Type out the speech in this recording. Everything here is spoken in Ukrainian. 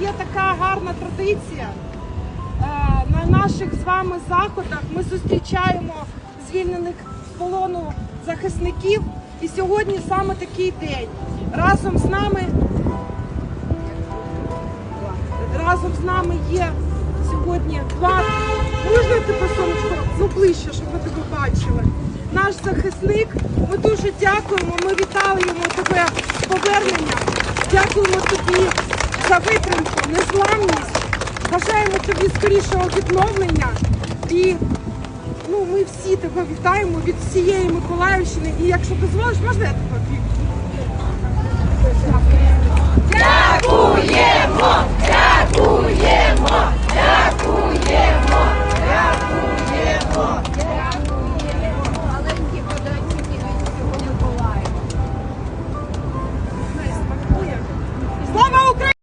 є така гарна традиція. Е, На наших з вами заходах ми зустрічаємо звільнених з полону захисників. І сьогодні саме такий день. Разом з нами разом з нами є сьогодні два. Можна тебе сонечко ну ближче, щоб ви тебе бачили. Наш захисник. Ми дуже дякуємо. Ми вітаємо тебе з поверненням. Дякуємо тобі за витримку, незламність. Бажаємо тобі скорішого відновлення. І ну, ми всі тебе вітаємо від всієї Миколаївщини. І якщо дозволиш, можна я тебе обійму?